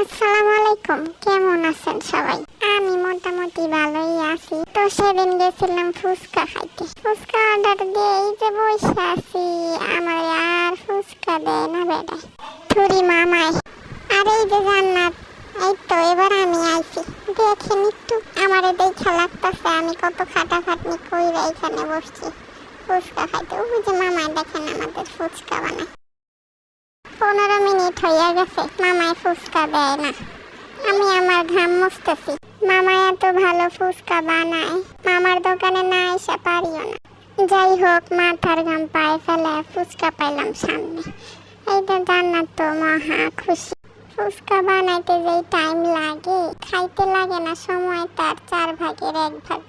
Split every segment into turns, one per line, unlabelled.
আসসালামু আলাইকুম। কেমন আছেন সবাই? আমি মোটামুটি ভালোই আছি। তো সেদিন গেছিলাম ফুচকা খাইতে। ফুচকা অর্ডার দিয়ে এই যে বসে আছি। আমার আর ফুচকা দেয় না বেড়ায় থুরি মামাই। আর এই যে জান্নাত, এই তো এবার আমি আইছি। দেখেন একটু। আমারে দেখা লাগতাছে আমি কত খাটাখাটনি কইরা এখানে বসছি। ফুচকা খাইতে। ওই যে মামাই দেখেন আমাদের ফুচকা বানায়। পনেরো মিনিট হইয়া গেছে। মামায় ফুচকা দেয় না। আমি আমার ঘাম মুছতেছি। মামা এত ভালো ফুচকা বানায়। মামার দোকানে না এসে পারিও না। যাই হোক, মাথার ঘাম পায়ে ফেলে ফুচকা পাইলাম সামনে। এইটা জান্নাত তো মহা খুশি। ফুচকা বানাইতে যেই টাইম লাগে, খাইতে লাগে না সময় তার চার ভাগের এক ভাগ।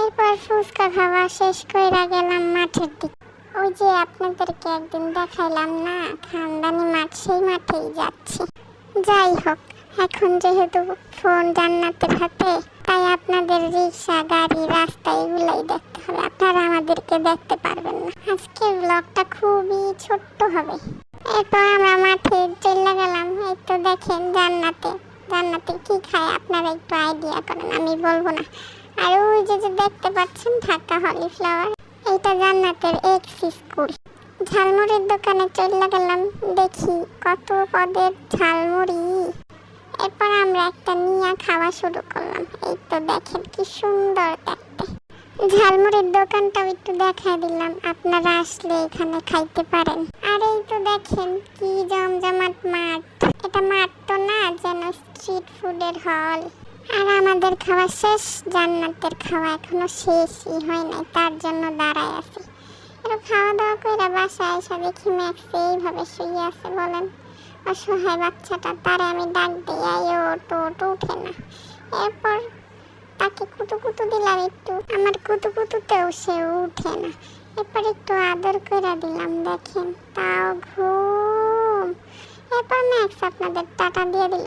এরপর ফুচকা খাওয়া শেষ কইরা গেলাম মাঠের দিকে। ওই যে আপনাদেরকে একদিন দেখাইলাম না, খানদানি মাঠ, সেই মাঠেই যাচ্ছি। যাই হোক, এখন যেহেতু ফোন জান্নাতের হাতে, তাই আপনাদের রিক্সা, গাড়ি, রাস্তা এগুলাই দেখতে হবে। আপনারা আমাদেরকে দেখতে পারবেন না। আজকের ব্লগটা খুবই ছোট্ট হবে। এরপর আমরা মাঠে চলে গেলাম। এই দেখেন জান্নাতে। জান্নাতে কি খায়, আপনারা একটু আইডিয়া করেন, আমি বলব না। আর ওই যে যে দেখতে পাচ্ছেন, ঢাকা হলিফ্লাওয়ার। এইটা জান্নাতের এক্স স্কুল ঝালমুড়ির দোকানে চলে গেলাম, দেখি কত পদের ঝালমুড়ি। এরপর আমরা একটা নিয়ে খাওয়া শুরু করলাম। এই তো দেখেন কি সুন্দর দেখতে। ঝালমুড়ির দোকানটাও একটু দেখাই দিলাম, আপনারা আসলে এখানে খাইতে পারেন। আর এই তো দেখেন কি জমজমাট মাঠ। এটা মাঠ তো না, যেন স্ট্রিট ফুডের হল আর আমাদের খাওয়া শেষ, জান্নাতের খাওয়া এখনও শেষই হয় নাই, তার জন্য দাঁড়ায় আছে। এর খাওয়া দাওয়া করে বাসায় এসে দেখি ম্যাক্স এইভাবে শুয়ে আছে বলেন। অসহায় বাচ্চাটা, তারে আমি ডাক দিই আই ওটো ওটো উঠে না। এরপর তাকে কুতু কুতু দিলাম একটু, আমার কুতু কুতুতেও সে উঠে না। এরপর একটু আদর করে দিলাম, দেখেন তাও ঘুম। এরপর ম্যাক্স আপনাদের টাটা দিয়ে দিল।